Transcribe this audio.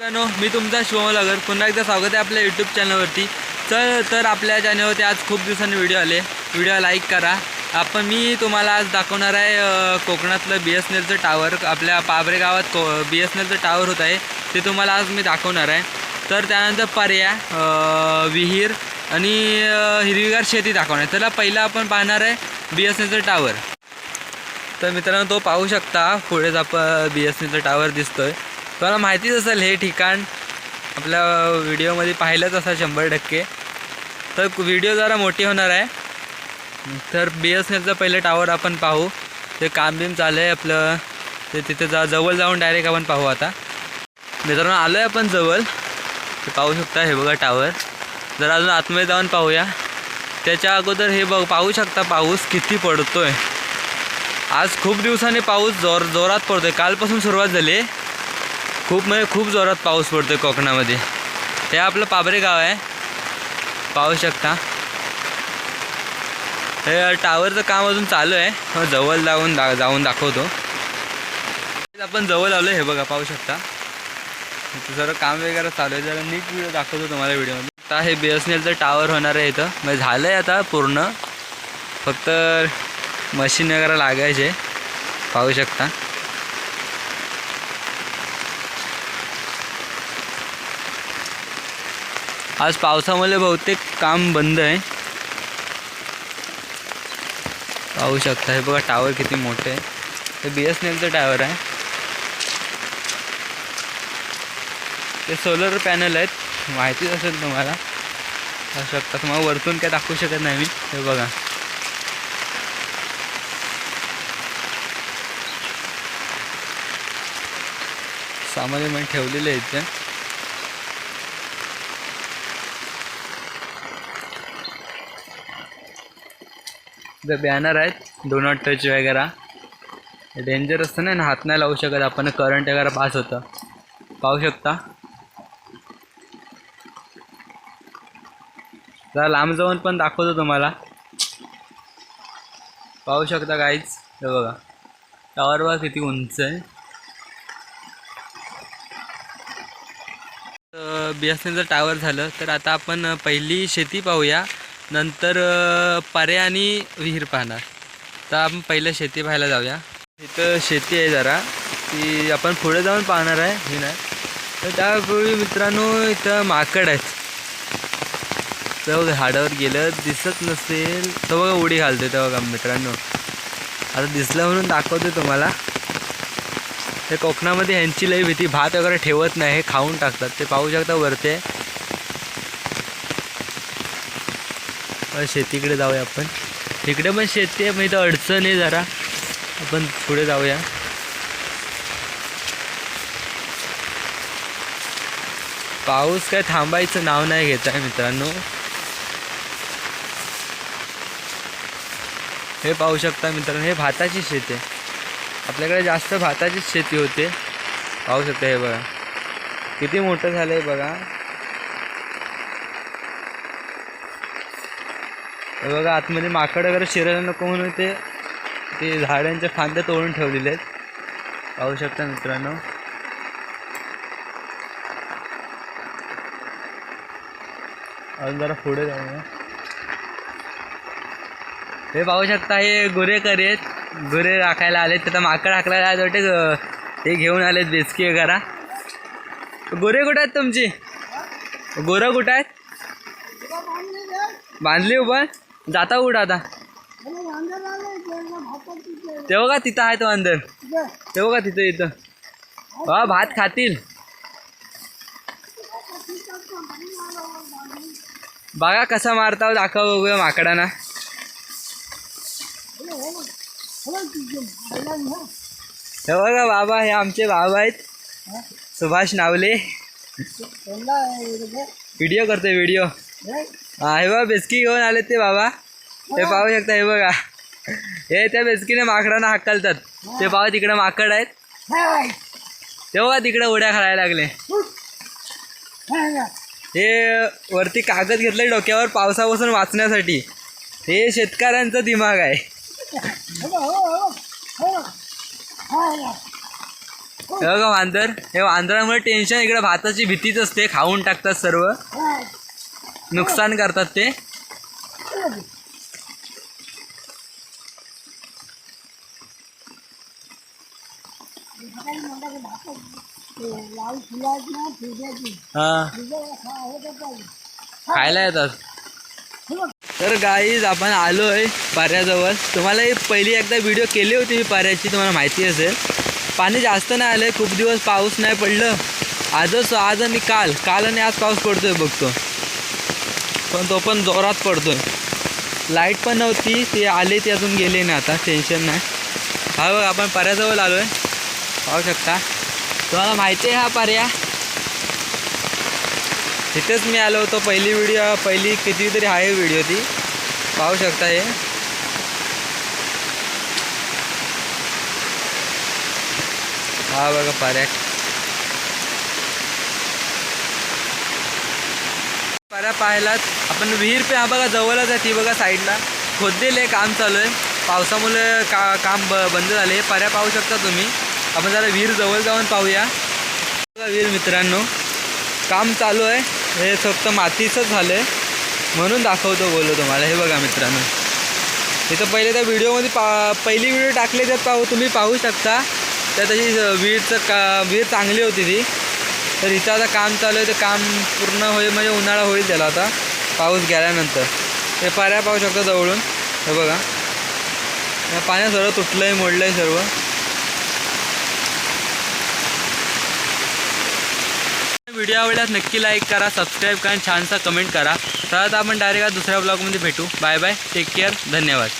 मित्रांनो मी तुमचा शिवमलागर पुन्हा एकदा स्वागत आहे आपल्या यूट्यूब चॅनलवरती तर तर आपल्या चॅनलवरती आज खूप दिवसांनी व्हिडिओ आले. व्हिडिओ लाईक करा. आपण मी तुम्हाला आज दाखवणार आहे कोकणातलं बी एस एन एलचं टावर आपल्या पाबरे गावात को बी एस एन एलचं टावर होत आहे. ते तुम्हाला आज मी दाखवणार आहे. तर त्यानंतर पर्याय विहीर आणि हिरवीगार शेती दाखवणार आहे. त्याला पहिलं आपण पाहणार आहे बी एस एन एलचं टावर तर मित्रांनो तो पाहू शकता पुढेच आपण बी एस एनचं टावर दिसतोय. तुम्हाला माहितीच असेल हे ठिकाण आपल्या व्हिडिओमध्ये पाहिलंच असा शंभर टक्के. तर व्हिडिओ जरा मोठी होणार आहे. तर बी एस एलचं पहिलं टावर आपण पाहू. ते काम बिम चालू आहे आपलं. ते तिथे जा जवळ जाऊन डायरेक्ट आपण पाहू आता. मित्रांनो आलो आहे आपण जवळ. ते पाहू शकता हे बघा टावर जर अजून आतमध्ये जाऊन पाहूया. त्याच्या अगोदर हे बघ पाहू शकता पाऊस किती पडतो आहे आज खूप दिवसांनी पाऊस जोर जोरात आहे कालपासून सुरुवात झाली. आहे खूप म्हणजे खूप जोरात पाऊस पडतो आहे कोकणामध्ये. हे आपलं पाबरे गाव आहे. पाहू शकता. हे टावरचं काम अजून चालू आहे. जवळ जाऊन दा जाऊन दाखवतो. आपण जवळ आलो हे बघा पाहू शकता. जरा काम वगैरे चालू आहे. जरा नीट व्हिडिओ दाखवतो तुम्हाला व्हिडिओमध्ये. आता हे बी एस एन एलचं टावर होणार आहे इथं. म्हणजे झालं आहे आता पूर्ण. फक्त मशीन वगैरे लागायचे. पाहू शकता. आज पावसामुळे बहुतेक काम बंद आहे. पाहू शकता हे बघा टावर किती मोठे आहे. हे बी एस एन एलचं टावर आहे. ते सोलर पॅनल आहेत. माहितीच असेल तुम्हाला. पाहू शकता तुम्हाला वरतून काय दाखवू शकत नाही मी. हे बघा. सामान्य म्हणून ठेवलेले आहेत इथं बॅनर आहेत डो नॉट टच वगैरे डेंजर असतं ना हात नाही लावू शकत आपण करंट वगैरे पास होतं. पाहू शकता. जरा लांब जाऊन पण दाखवतो तुम्हाला. पाहू शकता काहीच हे बघा. टावर बघा किती उंच आहे. बी एस एनचं टावर झालं तर आता आपण पहिली शेती पाहूया. नंतर पारे आणि विहीर पाहणार. तर आपण पहिलं शेती पाहायला जाऊया. इथं शेती आहे जरा. ती आपण पुढे जाऊन पाहणार आहे. ही नाही. तर त्यापूर्वी मित्रांनो इथं माकड आहेत. तर बघा झाडावर गेलं दिसत नसेल. तर बघा उडी घालते तर बघा मित्रांनो. आता दिसलं म्हणून दाखवते तुम्हाला. ते कोकणामध्ये ह्यांची लई भीती. भात वगैरे ठेवत नाही. हे खाऊन टाकतात. ते पाहू शकता वरते शेतीकडे जाऊया आपण. तिकडे पण शेती आहे मग इथं अडचण आहे जरा. आपण पुढे जाऊया. पाऊस काय थांबायचं नाव नाही घेत आहे मित्रांनो. हे पाहू शकता मित्रांनो हे भाताची शेती आहे. आपल्याकडे जास्त भाताचीच शेती होते. पाहू शकता हे बघा. किती मोठं झालं आहे बघा. हे बघा आतमध्ये माकड वगैरे शिरायला नको म्हणून ते ते झाडांच्या फांद्या तोडून ठेवलेले आहेत. पाहू शकता मित्रांनो. अजून जरा पुढे जाऊया हे पाहू शकता हे गुरेकर आहेत. गुरे राखायला आलेत. त्याचा माकड हाकलायला आले वाटते. हे घेऊन आलेत बेचकी वगैरे. गोरे कुठं आहेत तुमची? गोरं कुठं आहेत? बांधली उभं? जाता उड आता. ते बघा तिथं आहे तो अंदर. ते बघा तिथं इथं. हा भात खातील. बघा कसा मारता हो, दाखव बघूया माकडांना. हे बघा बाबा हे आमचे बाबा आहेत. सुभाष नावले. व्हिडिओ करतोय व्हिडिओ हा हे बघा बेसकी घेऊन आले ते बाबा. ते पाहू शकता हे बघा. हे त्या बेसकीने माकडांना हाकलतात ते पाहू तिकडे माकड आहेत. ते बघा तिकडे उड्या खायला लागले. हे वरती कागद घेतलं डोक्यावर पावसापासून वाचण्यासाठी. हे शेतकऱ्यांचा दिमाग आहे. हो, हो, हो. हे बघा वांदर. हे वांदरामुळे टेन्शन इकडे भाताची भीतीच असते. खाऊन टाकतात सर्व. नुकसान करतात ते. हा. खायला येतात. तर गाईज आपण आलोय पाऱ्याजवळ. तुम्हाला पहिली एकदा व्हिडिओ केली होती मी पाऱ्याची तुम्हाला माहिती असेल. पाणी जास्त नाही आलं खूप दिवस पाऊस नाही पडलं. आजच आज आणि काल काल आणि आज पाऊस पडतोय बघतो पण तो पण जोरात पडतोय. लाइट पण नव्हती ती आली ती अजून गेली नाही आता टेन्शन नाही. हा बघ आपण पर्याजवळ आलो आहे पाहू शकता. तुम्हाला माहिती आहे हा पर्या तिथेच मी आलो होतो पहिली व्हिडिओ पहिली कितीतरी आहे व्हिडिओ ती. पाहू शकता हे. हा बघा पर्या पर्या पाहायलात आपण विहीर पे हा बघा जवळच आहे ती बघा साईडला. खोदलेलं आहे काम चालू आहे. पावसामुळे का काम ब बंद झाले. पाऱ्या पाहू शकता तुम्ही. आपण जरा विहीर जवळ जाऊन पाहूया. बघा विहीर मित्रांनो. काम चालू आहे. हे फक्त मातीचंच झालं आहे म्हणून दाखवतो बोललो तुम्हाला. हे बघा मित्रांनो. इथं पहिले त्या व्हिडिओमध्ये पा पहिली व्हिडिओ टाकले त्यात पाहू हो? तुम्ही पाहू शकता. त्या तशी विहीरचं का विहीर चांगली होती ती. तर इथं आता काम चालू आहे ते काम पूर्ण होईल म्हणजे उन्हाळा होईल त्याला आता. पाऊस गेल्यानंतर. हे पाऱ्या पाहू शकता जवळून. हे बघा. पाण्या पाण्यात सर्व तुटलं आहे मोडलं आहे सर्व. व्हिडिओ आवडल्यास नक्की लाईक करा सबस्क्राईब करा छानसा कमेंट करा. तर आता आपण डायरेक्ट दुसऱ्या ब्लॉगमध्ये भेटू. Bye bye. Take care. धन्यवाद.